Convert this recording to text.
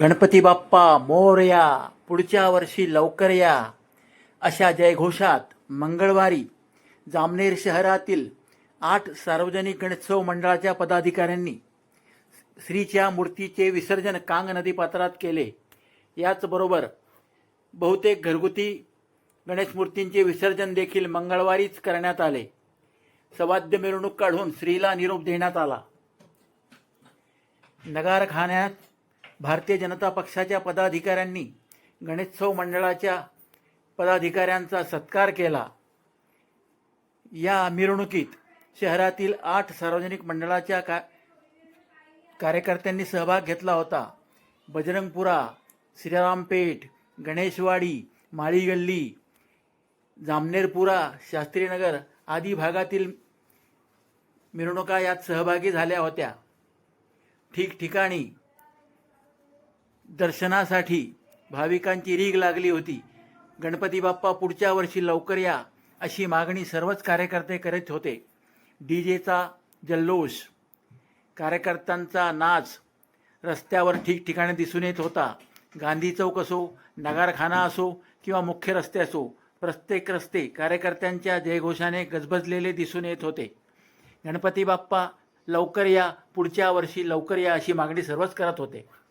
गणपती बाप्पा मोरया पुढच्या वर्षी लवकर या. अशा जयघोषात मंगळवारी जामनेर शहरातील आठ सार्वजनिक गणेशोत्सव मंडळाच्या पदाधिकाऱ्यांनी श्रीच्या मूर्तीचे विसर्जन कांग नदीपात्रात केले. याचबरोबर बहुतेक घरगुती गणेश मूर्तींचे विसर्जन देखील मंगळवारीच करण्यात आले. सवाद्य मिरवणूक काढून श्रीला निरोप देण्यात आला. नगारखान्यात भारतीय जनता पक्षाच्या पदाधिकाऱ्यांनी गणेशोत्सव मंडळाच्या पदाधिकाऱ्यांचा सत्कार केला. या मिरवणुकीत शहरातील आठ सार्वजनिक मंडळाच्या का कार्यकर्त्यांनी सहभाग घेतला होता. बजरंगपुरा श्रीरामपेठ गणेशवाडी माळी गल्ली जामनेरपुरा शास्त्रीनगर आदी भागातील मिरवणुका यात सहभागी झाल्या होत्या. ठिकठिकाणी दर्शनासाठी भाविकांची रीग लागली होती. गणपती बाप्पा पुढच्या वर्षी लवकर या अशी मागणी सर्वच कार्यकर्ते करत होते. डी जेचा जल्लोष कार्यकर्त्यांचा नाच रस्त्यावर ठिकठिकाणी दिसून येत होता. गांधी चौक असो नगारखाना असो किंवा मुख्य रस्ते असो प्रत्येक रस्ते कार्यकर्त्यांच्या जयघोषाने गजबजलेले दिसून येत होते. गणपती बाप्पा लवकर या पुढच्या वर्षी लवकर या अशी मागणी सर्वच करत होते.